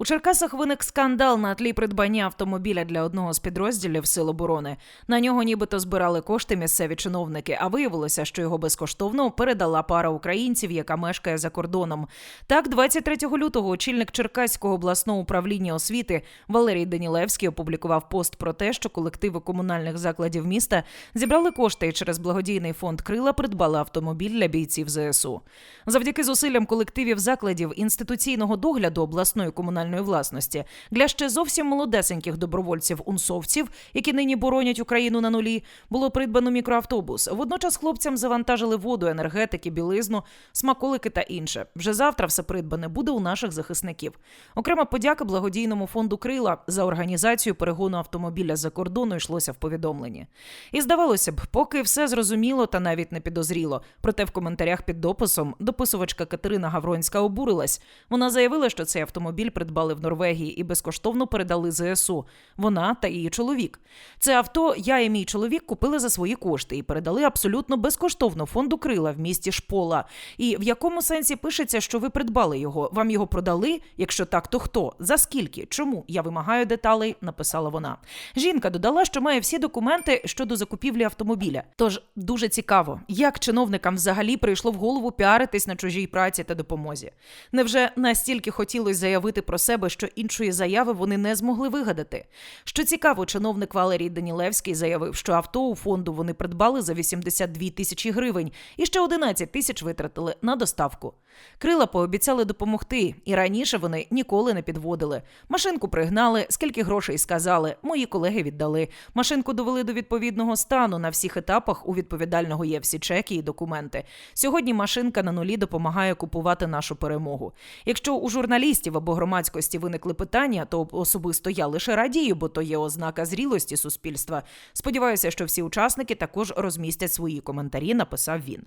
У Черкасах виник скандал на тлі придбання автомобіля для одного з підрозділів Сил оборони. На нього нібито збирали кошти місцеві чиновники, а виявилося, що його безкоштовно передала пара українців, яка мешкає за кордоном. Так, 23 лютого очільник Черкаського обласного управління освіти Валерій Данілевський опублікував пост про те, що колективи комунальних закладів міста зібрали кошти і через благодійний фонд Крила придбали автомобіль для бійців ЗСУ. Завдяки зусиллям колективів закладів інституційного догляду обласної комунальної власності для ще зовсім молодесеньких добровольців-унсовців, які нині боронять Україну на нулі, було придбано мікроавтобус. Водночас хлопцям завантажили воду, енергетики, білизну, смаколики та інше. Вже завтра все придбане буде у наших захисників. Окрема подяка благодійному фонду Крила за організацію перегону автомобіля за кордону йшлося в повідомленні. І здавалося б, поки все зрозуміло та навіть не підозріло. Проте в коментарях під дописом дописувачка Катерина Гавронська обурилась. Вона заявила, що цей автомобіль придбали в Норвегії і безкоштовно передали ЗСУ. Вона та її чоловік. Це авто я і мій чоловік купили за свої кошти і передали абсолютно безкоштовно фонду Крила в місті Шпола. І в якому сенсі пишеться, що ви придбали його? Вам його продали? Якщо так, то хто? За скільки? Чому? Я вимагаю деталей, написала вона. Жінка додала, що має всі документи щодо закупівлі автомобіля. Тож дуже цікаво, як чиновникам взагалі прийшло в голову піаритись на чужій праці та допомозі. Невже настільки хотілося заявити про себе, що іншої заяви вони не змогли вигадати? Що цікаво, чиновник Валерій Данілевський заявив, що авто у фонду вони придбали за 82 тисячі гривень і ще 11 тисяч витратили на доставку. Крила пообіцяли допомогти, і раніше вони ніколи не підводили. Машинку пригнали, скільки грошей сказали. Мої колеги віддали. Машинку довели до відповідного стану. На всіх етапах у відповідального є всі чеки і документи. Сьогодні машинка на нулі допомагає купувати нашу перемогу. Якщо у журналістів або громадськості виникли питання, то особисто я лише радію, бо то є ознака зрілості суспільства. Сподіваюся, що всі учасники також розмістять свої коментарі. Написав він.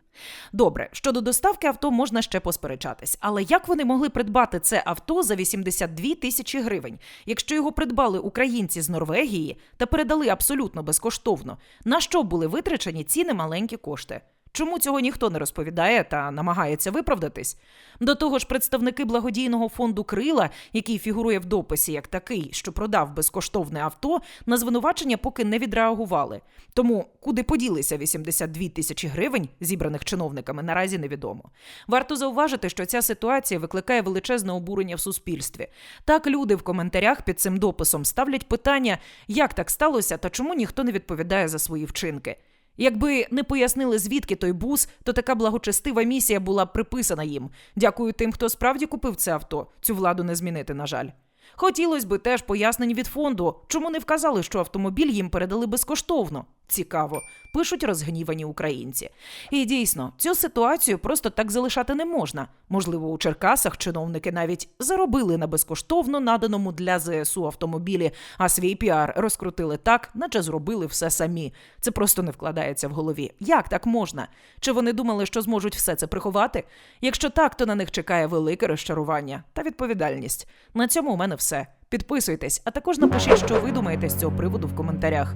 Добре, щодо доставки авто можна ще посперечатись, але як вони могли придбати це авто за 82 тисячі гривень, якщо його придбали українці з Норвегії та передали абсолютно безкоштовно? На що були витрачені ці немаленькі кошти? Чому цього ніхто не розповідає та намагається виправдатись? До того ж, представники благодійного фонду Крила, який фігурує в дописі як такий, що продав безкоштовне авто, на звинувачення поки не відреагували. Тому куди поділися 82 тисячі гривень, зібраних чиновниками, наразі невідомо. Варто зауважити, що ця ситуація викликає величезне обурення в суспільстві. Так люди в коментарях під цим дописом ставлять питання, як так сталося та чому ніхто не відповідає за свої вчинки. Якби не пояснили, звідки той бус, то така благочестива місія була б приписана їм. Дякую тим, хто справді купив це авто. Цю владу не змінити, на жаль. Хотілося би теж пояснень від фонду, чому не вказали, що автомобіль їм передали безкоштовно. Цікаво, пишуть розгнівані українці. І дійсно, цю ситуацію просто так залишати не можна. Можливо, у Черкасах чиновники навіть заробили на безкоштовно наданому для ЗСУ автомобілі, а свій піар розкрутили так, наче зробили все самі. Це просто не вкладається в голові. Як так можна? Чи вони думали, що зможуть все це приховати? Якщо так, то на них чекає велике розчарування та відповідальність. На цьому у мене все. Підписуйтесь, а також напишіть, що ви думаєте з цього приводу в коментарях.